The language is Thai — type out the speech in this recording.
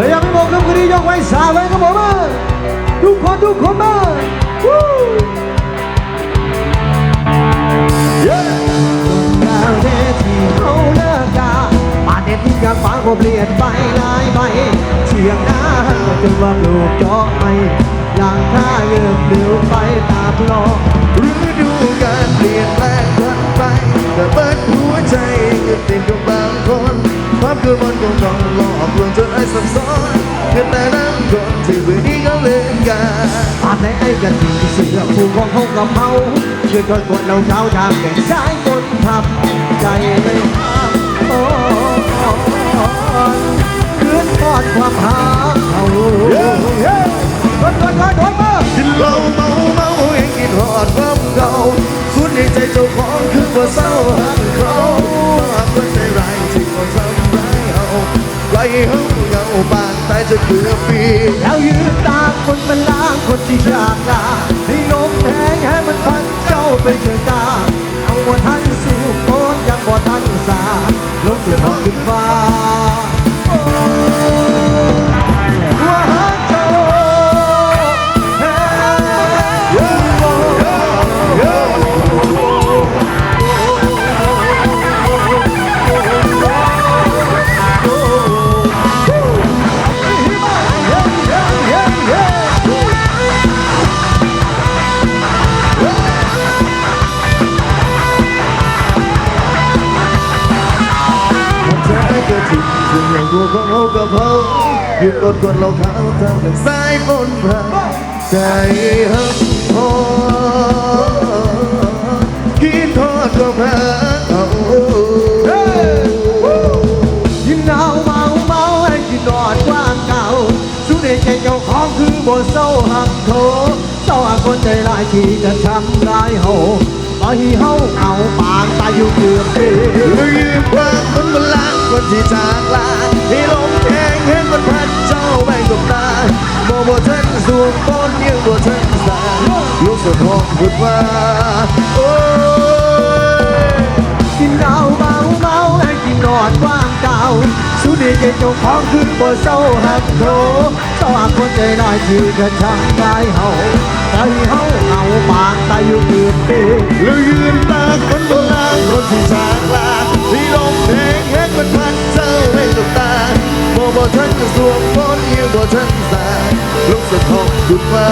เลยยังไม่บอกครับคืนนี้ยกไว้สาวไว้ครับผมมาทุกคนทุกคนมาวู้ย้ดาเดชีเขาเลิกามาเดชีกางฟ้าก็เปลี่ยนไปหลายใบเชียงหน้าก็จนว่าลูกจอกไม่อย่างท่าเยืมเดือไปตามลอหรือดู ความคือมันคงต้องหลอกลวงจนไอ้สับสนแค่แต่นั้นคนที่เวนนี้ก็เล่นกันปาดในไอ้กันที่เสือผู้ของเขากับเมาชื่อคนกดเราเช้าทางแก่งสายคนทับใจไม่ห้ามโอ้เลื่อนทอดความหาเขาคนคนคนคนมากินเหล้าเมาเมาเองกินหอดความเก่าสุดในใจเจ้าของคือว่าเศร้าหักเขาหากคนใจ ร้ายที่เขาทำร้เขาเหงาปานตายจะเกือบปีแล้วยืนตาคนเป็นล้างคนที่อยากลาให้ลมแทงให้มันพันเจ้าไปเถิดตาเอาวันทัน อย่างตัวของเขากับเขาหยุดกดกดเราเขาทำเป็นสายฝนพรางใจหักหอคิดทอดก็แพ้เอายิ่งหนาวเมาเมาให้กินนอนกว้างเก่าสุดในใจเจ้าของคือบนเศร้าหักโถเศร้าหักคนใจร้ายที่จะทำร้ายเฮาปล่อให้เฮาเอาปางตายอยู่เกือบปี ลืมความคนบนลาง คนที่จากลาให้ลมแห้งเห็นมันพัดเจ้าไปกับตาบ่บ่ทันสวมบนยังบ่ทันสาลูกสะท้อนพูดว่าโอ้ยกินเหล้าเมาเมาให้กินนอนว้างเก่าสุดในใจเจ้าของคือบนเศร้าหักโถเศร้าหักคนใจร้ายที่จะทำร้ายเฮาปล่อยให้เฮาเอาปางตายอยู่เกือบปีลืมตาคนโบราณคนที่จากลา ท่านจะสวมบนยังบ่ทันสายลูกสะท้อนพูดว่า